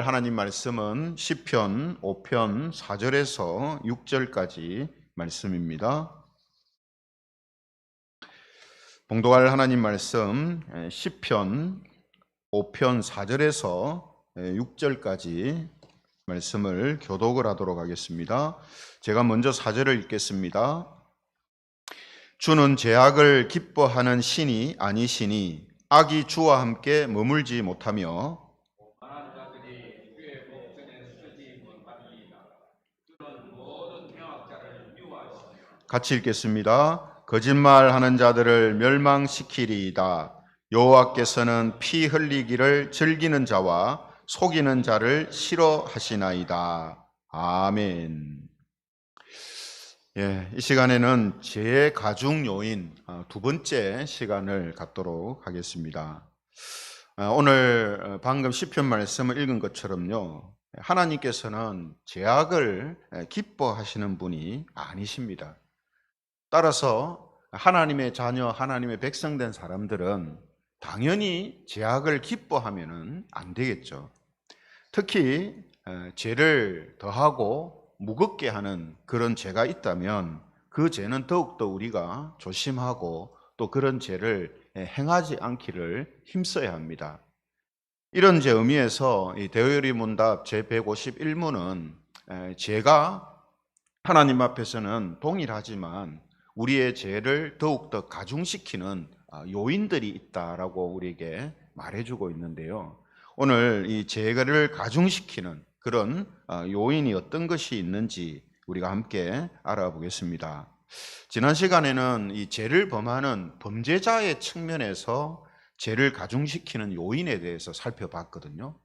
하나님 말씀은 시편 5편 4절에서 6절까지 말씀입니다. 봉독할 하나님 말씀 에, 시편 5편 4절에서 6절까지 말씀을 교독을 하도록 하겠습니다. 제가 먼저 4절을 읽겠습니다. 주는 죄악을 기뻐하는 신이 아니시니 악이 주와 함께 머물지 못하며 같이 읽겠습니다. 거짓말하는 자들을 멸망시키리이다. 여호와께서는 피 흘리기를 즐기는 자와 속이는 자를 싫어하시나이다. 아멘. 예, 이 시간에는 죄의 가중 요인 아, 두 번째 시간을 갖도록 하겠습니다. 아, 오늘 어, 방금 시편 말씀을 읽은 것처럼요. 하나님께서는 죄악을 기뻐하시는 분이 아니십니다. 따라서 하나님의 자녀, 하나님의 백성된 사람들은 당연히 죄악을 기뻐하면은 안 되겠죠. 특히 어, 죄를 더하고 무겁게 하는 그런 죄가 있다면 그 죄는 더욱더 우리가 조심하고 또 그런 죄를 행하지 않기를 힘써야 합니다. 이런 제 의미에서 이 대요리 문답 제 151문은 죄가 하나님 앞에서는 동일하지만 우리의 죄를 더욱더 가중시키는 아, 요인들이 있다라고 우리에게 말해주고 있는데요. 오늘 이 죄를 가중시키는 그런 아, 요인이 어떤 것이 있는지 우리가 함께 알아보겠습니다. 지난 시간에는 이 죄를 범하는 범죄자의 측면에서 죄를 가중시키는 요인에 대해서 살펴봤거든요.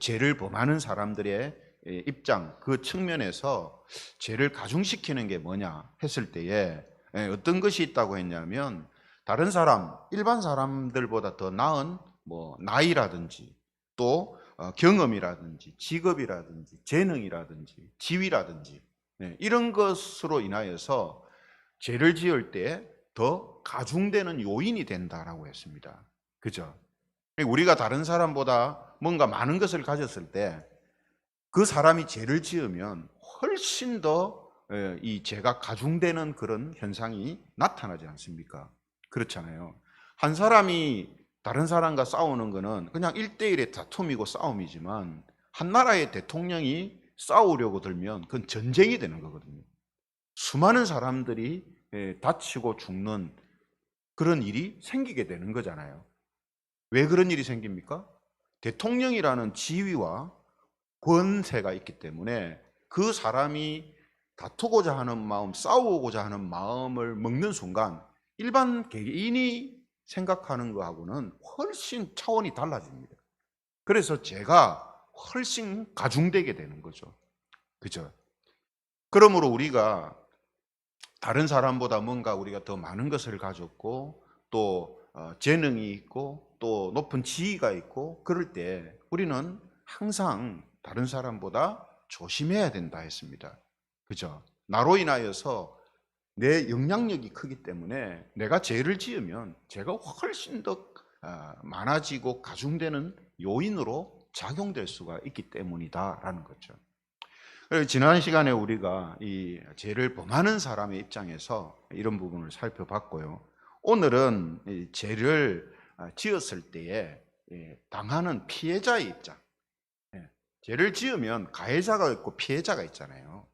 죄를 범하는 사람들의 입장, 그 측면에서 죄를 가중시키는 게 뭐냐 했을 때에 어떤 것이 있다고 했냐면 다른 사람, 일반 사람들보다 더 나은 뭐 나이라든지 또 어, 경험이라든지 직업이라든지 재능이라든지 지위라든지 네, 이런 것으로 인하여서 죄를 지을 때 더 가중되는 요인이 된다라고 했습니다. 그죠? 우리가 다른 사람보다 뭔가 많은 것을 가졌을 때 그 사람이 죄를 지으면 훨씬 더 이 죄가 가중되는 그런 현상이 나타나지 않습니까? 그렇잖아요. 한 사람이 다른 사람과 싸우는 것은 그냥 일대일의 다툼이고 싸움이지만 한 나라의 대통령이 싸우려고 들면 그건 전쟁이 되는 거거든요. 수많은 사람들이 예, 다치고 죽는 그런 일이 생기게 되는 거잖아요. 왜 그런 일이 생깁니까? 대통령이라는 지위와 권세가 있기 때문에 그 사람이 다투고자 하는 마음, 싸우고자 하는 마음을 먹는 순간 일반 개인이 생각하는 것하고는 훨씬 차원이 달라집니다. 그래서 제가 훨씬 가중되게 되는 거죠. 그죠? 그러므로 우리가 다른 사람보다 뭔가 우리가 더 많은 것을 가졌고 또 어, 재능이 있고 또 높은 지위가 있고 그럴 때 우리는 항상 다른 사람보다 조심해야 된다 했습니다. 그죠? 나로 인하여서 내 영향력이 크기 때문에 내가 죄를 지으면 죄가 훨씬 더 아, 많아지고 가중되는 요인으로 작용될 수가 있기 때문이다라는 거죠. 지난 시간에 우리가 이 죄를 범하는 사람의 입장에서 이런 부분을 살펴봤고요. 오늘은 이 죄를 아, 지었을 때에 예, 당하는 피해자의 입장. 예, 죄를 지으면 가해자가 있고 피해자가 있잖아요.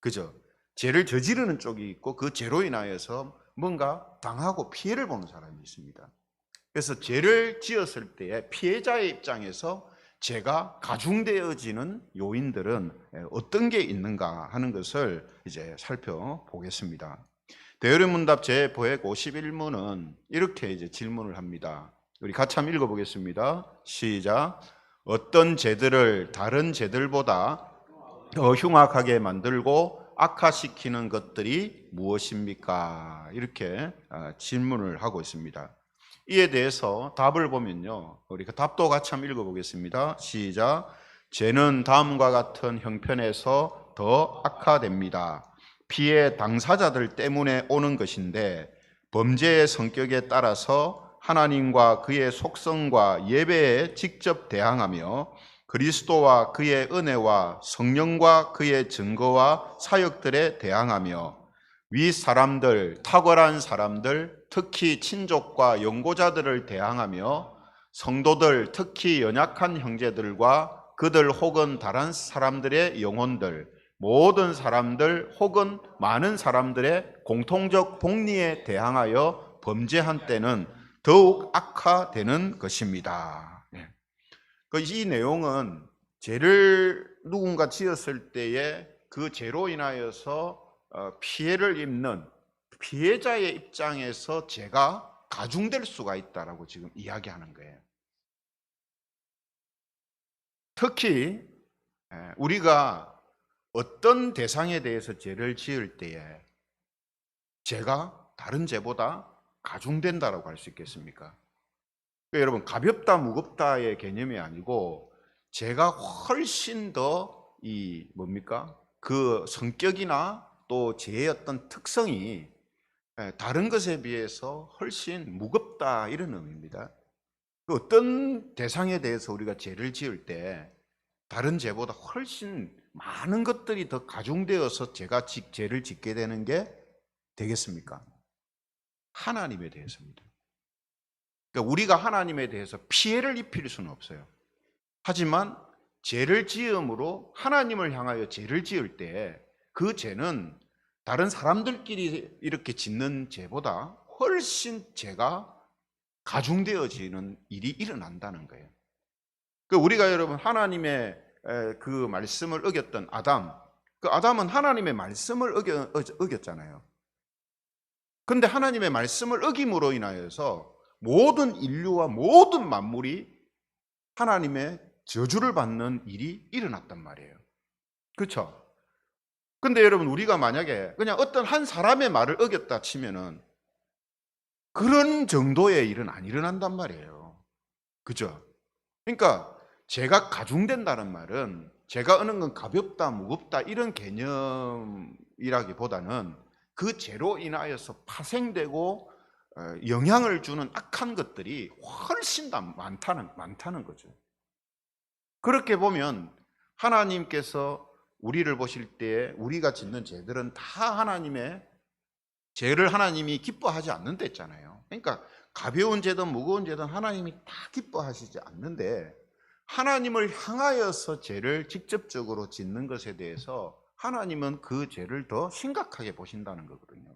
그죠? 죄를 저지르는 쪽이 있고 그 죄로 인하여서 뭔가 당하고 피해를 보는 사람이 있습니다. 그래서 죄를 지었을 때 피해자의 입장에서 죄가 가중되어지는 요인들은 어떤 게 있는가 하는 것을 이제 살펴보겠습니다. 대열의 문답 제 보획 51문은 이렇게 이제 질문을 합니다. 우리 같이 한번 읽어보겠습니다. 시작. 어떤 죄들을 다른 죄들보다 더 흉악하게 만들고 악화시키는 것들이 무엇입니까? 이렇게 아, 질문을 하고 있습니다. 이에 대해서 답을 보면요. 우리 그 답도 같이 한번 읽어보겠습니다. 시작. 죄는 다음과 같은 형편에서 더 악화됩니다. 피해 당사자들 때문에 오는 것인데 범죄의 성격에 따라서 하나님과 그의 속성과 예배에 직접 대항하며 그리스도와 그의 은혜와 성령과 그의 증거와 사역들에 대항하며 위 사람들, 탁월한 사람들, 특히 친족과 연고자들을 대항하며 성도들, 특히 연약한 형제들과 그들 혹은 다른 사람들의 영혼들, 모든 사람들 혹은 많은 사람들의 공통적 복리에 대항하여 범죄한 때는 더욱 악화되는 것입니다. 예. 그이 내용은 죄를 누군가 지었을 때에 그 죄로 인하여서 어, 피해를 입는 피해자의 입장에서 죄가 가중될 수가 있다라고 지금 이야기하는 거예요. 특히 예, 우리가 어떤 대상에 대해서 죄를 지을 때에 죄가 다른 죄보다 가중된다라고 할 수 있겠습니까? 그러니까 여러분 가볍다 무겁다의 개념이 아니고 죄가 훨씬 더 이 뭡니까? 그 성격이나 또 죄의 어떤 특성이 예, 다른 것에 비해서 훨씬 무겁다 이런 의미입니다. 그 어떤 대상에 대해서 우리가 죄를 지을 때 다른 죄보다 훨씬 많은 것들이 더 가중되어서 제가 지- 죄를 짓게 되는 게 되겠습니까? 하나님에 대해서입니다. 그러니까 우리가 하나님에 대해서 피해를 입힐 수는 없어요. 하지만 죄를 지음으로 하나님을 향하여 죄를 지을 때 그 죄는 다른 사람들끼리 이렇게 짓는 죄보다 훨씬 죄가 가중되어지는 일이 일어난다는 거예요. 그 우리가 여러분 하나님의 에, 그 말씀을 어겼던 아담, 그 아담은 하나님의 말씀을 어겨, 어겼잖아요. 근데 하나님의 말씀을 어김으로 인하여서 모든 인류와 모든 만물이 하나님의 저주를 받는 일이 일어났단 말이에요. 그렇죠? 근데 여러분 우리가 만약에 그냥 어떤 한 사람의 말을 어겼다 치면은 그런 정도의 일은 안 일어난단 말이에요. 그죠? 그러니까 제가 가중된다는 말은 제가 어는 건 가볍다, 무겁다 이런 개념이라기보다는 그 죄로 인하여서 파생되고 어, 영향을 주는 악한 것들이 훨씬 더 많다는 많다는 거죠. 그렇게 보면 하나님께서 우리를 보실 때 우리가 짓는 죄들은 다 하나님의 죄를 하나님이 기뻐하지 않는다 했잖아요. 그러니까 가벼운 죄든 무거운 죄든 하나님이 다 기뻐하시지 않는데 하나님을 향하여서 죄를 직접적으로 짓는 것에 대해서 하나님은 그 죄를 더 심각하게 보신다는 거거든요.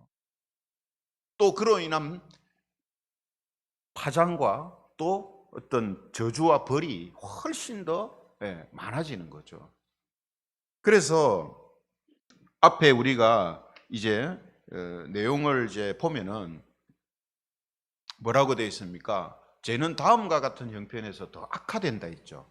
또 그로 인한 파장과 또 어떤 저주와 벌이 훨씬 더 예, 많아지는 거죠. 그래서 앞에 우리가 이제 어, 내용을 이제 보면은 뭐라고 되어 있습니까? 죄는 다음과 같은 형편에서 더 악화된다 했죠.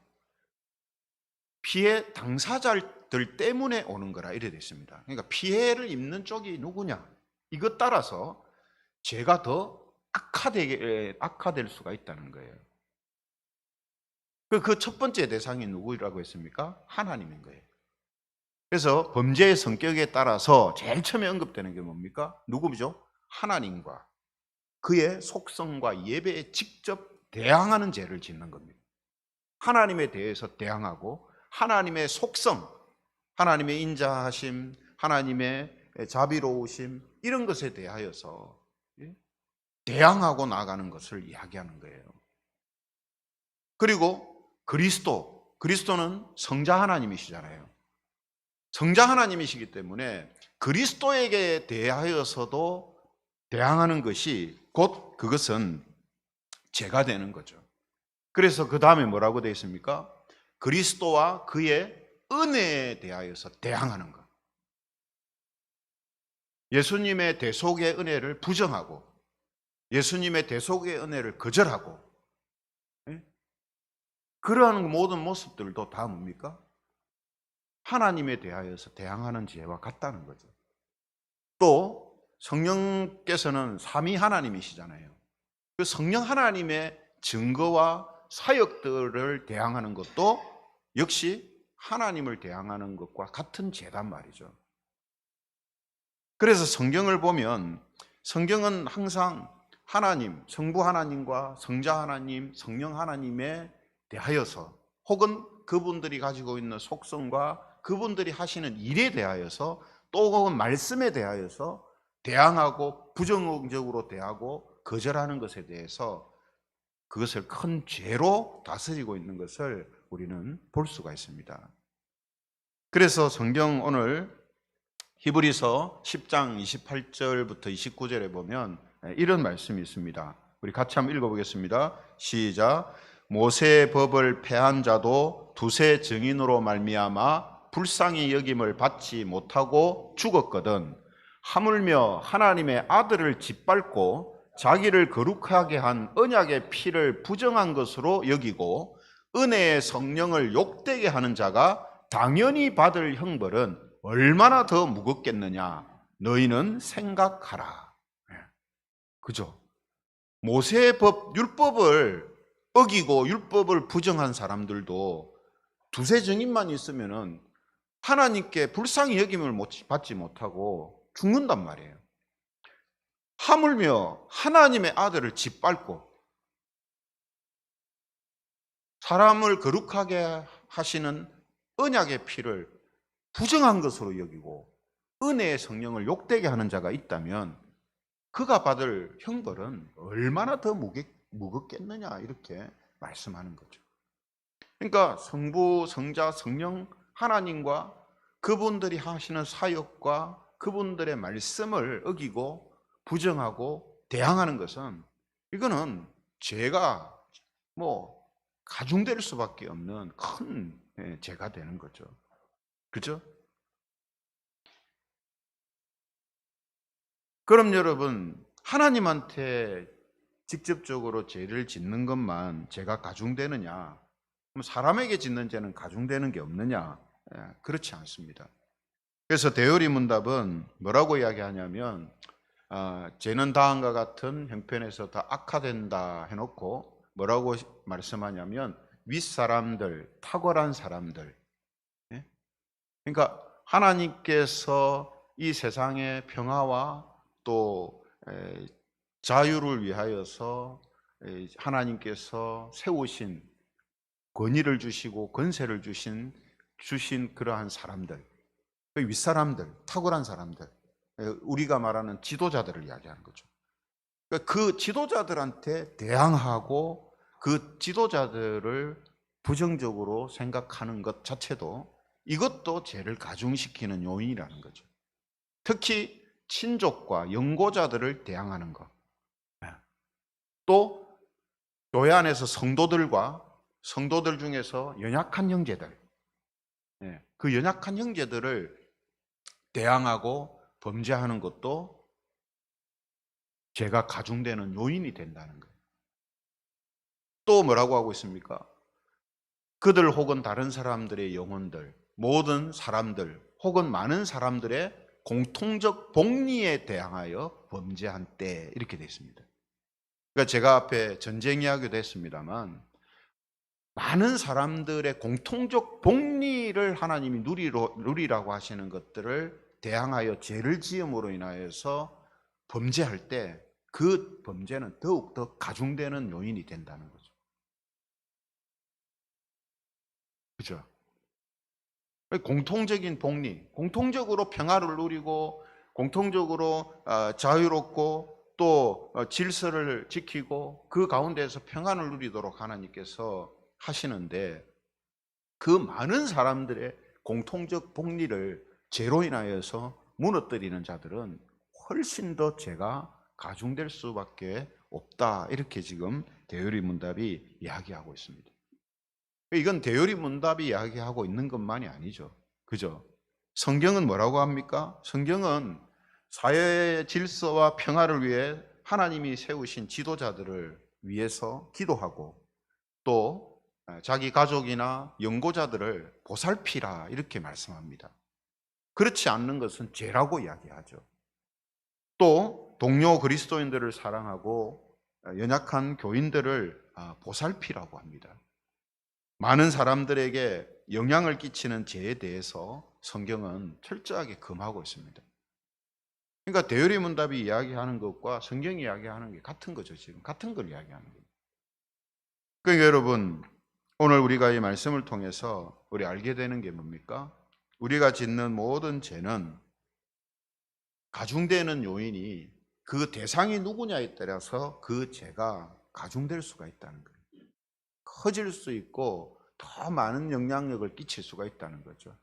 피해 당사자들 때문에 오는 거라 이래 됐습니다. 그러니까 피해를 입는 쪽이 누구냐? 이것 따라서 죄가 더 악화되게 악화될 수가 있다는 거예요. 그 첫 번째 대상이 누구라고 했습니까? 하나님인 거예요. 그래서 범죄의 성격에 따라서 제일 처음에 언급되는 게 뭡니까? 누구죠? 하나님과 그의 속성과 예배에 직접 대항하는 죄를 짓는 겁니다. 하나님에 대해서 대항하고 하나님의 속성, 하나님의 인자하심, 하나님의 자비로우심 이런 것에 대하여서 예? 대항하고 나가는 것을 이야기하는 거예요. 그리고 그리스도, 그리스도는 성자 하나님이시잖아요. 성자 하나님이시기 때문에 그리스도에게 대하여서도 대항하는 것이 곧 그것은 죄가 되는 거죠. 그래서 그 다음에 뭐라고 되어 있습니까? 그리스도와 그의 은혜에 대하여서 대항하는 것. 예수님의 대속의 은혜를 부정하고 예수님의 대속의 은혜를 거절하고 예? 그러한 모든 모습들도 다 뭡니까? 하나님에 대하여서 대항하는 죄와 같다는 거죠. 또 성령께서는 삼위 하나님이시잖아요. 그 성령 하나님의 증거와 사역들을 대항하는 것도 역시 하나님을 대항하는 것과 같은 죄단 말이죠. 그래서 성경을 보면 성경은 항상 하나님, 성부 하나님과 성자 하나님, 성령 하나님에 대하여서 혹은 그분들이 가지고 있는 속성과 그분들이 하시는 일에 대하여서 또 혹은 말씀에 대하여서 대항하고 부정적으로 대하고 거절하는 것에 대해서 그것을 큰 죄로 다스리고 있는 것을 우리는 볼 수가 있습니다. 그래서 성경 오늘 히브리서 10장 28절부터 29절에 보면 이런 말씀이 있습니다. 우리 같이 한번 읽어보겠습니다. 시작. 모세의 법을 폐한 자도 두세 증인으로 말미암아 불쌍히 여김을 받지 못하고 죽었거든. 하물며 하나님의 아들을 짓밟고 자기를 거룩하게 한 언약의 피를 부정한 것으로 여기고 은혜의 성령을 욕되게 하는 자가 당연히 받을 형벌은 얼마나 더 무겁겠느냐 너희는 생각하라. 예. 그죠? 모세의 법 율법을 어기고 율법을 부정한 사람들도 두세 증인만 있으면은 하나님께 불쌍히 여김을 못- 받지 못하고 죽는단 말이에요. 하물며 하나님의 아들을 짓밟고 사람을 거룩하게 하시는 언약의 피를 부정한 것으로 여기고 은혜의 성령을 욕되게 하는 자가 있다면 그가 받을 형벌은 얼마나 더 무게, 무겁겠느냐 이렇게 말씀하는 거죠. 그러니까 성부, 성자, 성령 하나님과 그분들이 하시는 사역과 그분들의 말씀을 어기고 부정하고 대항하는 것은 이거는 죄가 뭐 가중될 수밖에 없는 큰 예, 죄가 되는 거죠. 그죠? 그럼 여러분 하나님한테 직접적으로 죄를 짓는 것만 죄가 가중되느냐? 사람에게 짓는 죄는 가중되는 게 없느냐? 예, 그렇지 않습니다. 그래서 대요리 문답은 뭐라고 이야기하냐면 아, 죄는 다음과 같은 형편에서 다 악화된다 해놓고 뭐라고 말씀하냐면 윗사람들, 탁월한 사람들. 예? 그러니까 하나님께서 이 세상의 평화와 또 에, 자유를 위하여서 에, 하나님께서 세우신 권위를 주시고 권세를 주신 주신 그러한 사람들, 그 윗사람들, 탁월한 사람들, 에, 우리가 말하는 지도자들을 이야기하는 거죠. 그러니까 그 지도자들한테 대항하고 그 지도자들을 부정적으로 생각하는 것 자체도 이것도 죄를 가중시키는 요인이라는 거죠. 특히 친족과 연고자들을 대항하는 것. 예. 또 교회 안에서 성도들과 성도들 중에서 연약한 형제들, 예, 그 연약한 형제들을 대항하고 범죄하는 것도 죄가 가중되는 요인이 된다는 거예요. 또 뭐라고 하고 있습니까? 그들 혹은 다른 사람들의 영혼들, 모든 사람들 혹은 많은 사람들의 공통적 복리에 대항하여 범죄한 때 이렇게 되어 있습니다. 그러니까 제가 앞에 전쟁 이야기도 했습니다만 많은 사람들의 공통적 복리를 하나님이 누리로, 누리라고 하시는 것들을 대항하여 죄를 지음으로 인하여서 범죄할 때 그 범죄는 더욱더 가중되는 요인이 된다는 거죠. 그죠? 공통적인 복리, 공통적으로 평화를 누리고, 공통적으로 어, 자유롭고 또 어, 질서를 지키고 그 가운데서 평안을 누리도록 하나님께서 하시는데 그 많은 사람들의 공통적 복리를 죄로 인하여서 무너뜨리는 자들은 훨씬 더 죄가 가중될 수밖에 없다. 이렇게 지금 대요리 문답이 이야기하고 있습니다. 이건 대요리 문답이 이야기하고 있는 것만이 아니죠. 그죠? 성경은 뭐라고 합니까? 성경은 사회의 질서와 평화를 위해 하나님이 세우신 지도자들을 위해서 기도하고 또 자기 가족이나 연고자들을 보살피라 이렇게 말씀합니다. 그렇지 않는 것은 죄라고 이야기하죠. 또 동료 그리스도인들을 사랑하고 연약한 교인들을 아, 보살피라고 합니다. 많은 사람들에게 영향을 끼치는 죄에 대해서 성경은 철저하게 금하고 있습니다. 그러니까 대요리 문답이 이야기하는 것과 성경이 이야기하는 게 같은 거죠. 지금 같은 걸 이야기하는 거예요. 그러니까 여러분 오늘 우리가 이 말씀을 통해서 우리 알게 되는 게 뭡니까? 우리가 짓는 모든 죄는 가중되는 요인이 그 대상이 누구냐에 따라서 그 죄가 가중될 수가 있다는 거예요. 커질 수 있고 더 많은 영향력을 끼칠 수가 있다는 거죠.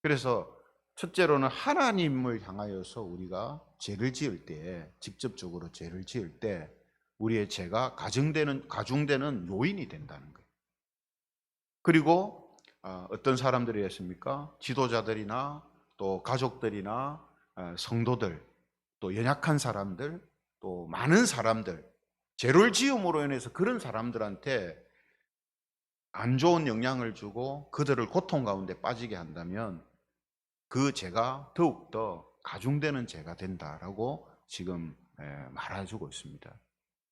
그래서 첫째로는 하나님을 향하여서 우리가 죄를 지을 때 직접적으로 죄를 지을 때 우리의 죄가 가중되는 가중되는 요인이 된다는 거예요. 그리고 어, 어떤 사람들이 했습니까? 지도자들이나 또 가족들이나 어, 성도들 또 연약한 사람들 또 많은 사람들 죄를 지음으로 인해서 그런 사람들한테 안 좋은 영향을 주고 그들을 고통 가운데 빠지게 한다면 그 죄가 더욱더 가중되는 죄가 된다라고 지금 에, 말해주고 있습니다.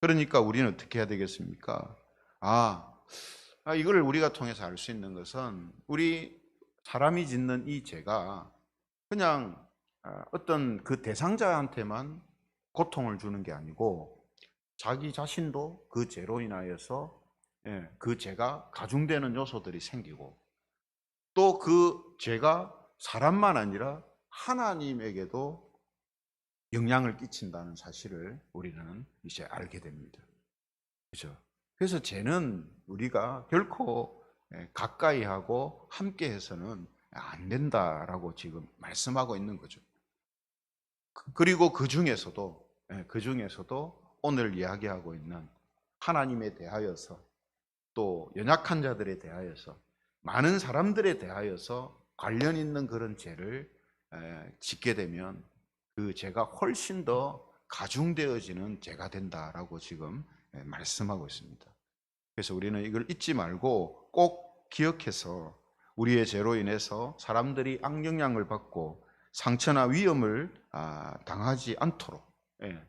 그러니까 우리는 어떻게 해야 되겠습니까? 아, 아, 이걸 우리가 통해서 알 수 있는 것은 우리 사람이 짓는 이 죄가 그냥 아, 어떤 그 대상자한테만 고통을 주는 게 아니고 자기 자신도 그 죄로 인하여서 예, 그 죄가 가중되는 요소들이 생기고 또 그 죄가 사람만 아니라 하나님에게도 영향을 끼친다는 사실을 우리는 이제 알게 됩니다. 그죠? 그래서 죄는 우리가 결코 예, 가까이 하고 함께 해서는 안 된다라고 지금 말씀하고 있는 거죠. 그- 그리고 그 중에서도, 예, 그 중에서도 오늘 이야기하고 있는 하나님에 대하여서 또 연약한 자들에 대하여서 많은 사람들에 대하여서 관련 있는 그런 죄를 에, 짓게 되면 그 죄가 훨씬 더 가중되어지는 죄가 된다라고 지금 에, 말씀하고 있습니다. 그래서 우리는 이걸 잊지 말고 꼭 기억해서 우리의 죄로 인해서 사람들이 악영향을 받고 상처나 위험을 아, 당하지 않도록 예,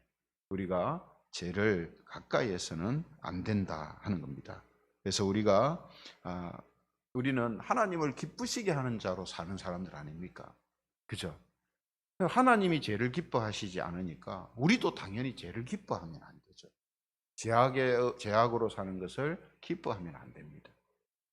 우리가 죄를 가까이에서는 안 된다 하는 겁니다. 그래서 우리가 아, 우리는 하나님을 기쁘시게 하는 자로 사는 사람들 아닙니까? 그죠? 하나님이 죄를 기뻐하시지 않으니까 우리도 당연히 죄를 기뻐하면 안 되죠. 죄악의 죄악으로 사는 것을 기뻐하면 안 됩니다.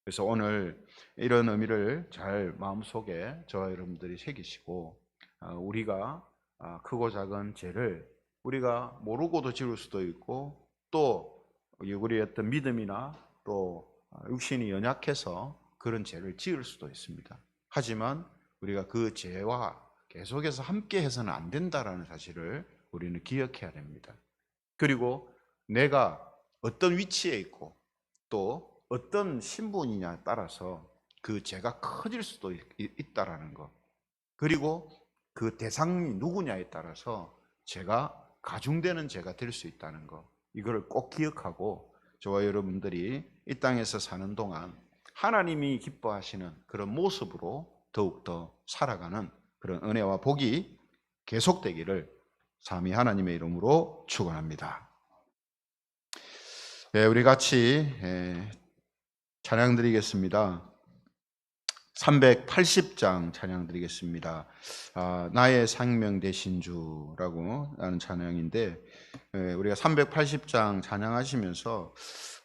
그래서 오늘 이런 의미를 잘 마음속에 저와 여러분들이 새기시고 아, 우리가 아, 크고 작은 죄를 우리가 모르고도 지을 수도 있고 또 우리의 어떤 믿음이나 또 육신이 연약해서 그런 죄를 지을 수도 있습니다. 하지만 우리가 그 죄와 계속해서 함께 해서는 안 된다라는 사실을 우리는 기억해야 됩니다. 그리고 내가 어떤 위치에 있고 또 어떤 신분이냐에 따라서 그 죄가 커질 수도 있- 있다라는 것. 그리고 그 대상이 누구냐에 따라서 죄가 가중되는 죄가 될 수 있다는 것. 이거를 꼭 기억하고 저와 여러분들이 이 땅에서 사는 동안 하나님이 기뻐하시는 그런 모습으로 더욱더 살아가는 그런 은혜와 복이 계속되기를 삼위 하나님의 이름으로 축원합니다. 네, 우리 같이 예, 찬양 드리겠습니다. 380장 찬양 드리겠습니다. 아, 나의 생명 되신 주라고 하는 찬양인데 예, 우리가 380장 찬양하시면서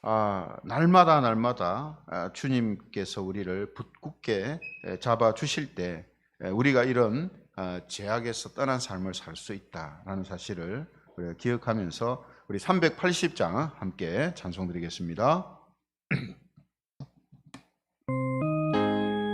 아, 날마다 날마다 아, 주님께서 우리를 굳게 예, 잡아 주실 때 예, 우리가 이런 아, 죄악에서 떠난 삶을 살 수 있다라는 사실을 우리가 기억하면서 우리 380장 함께 찬송 드리겠습니다.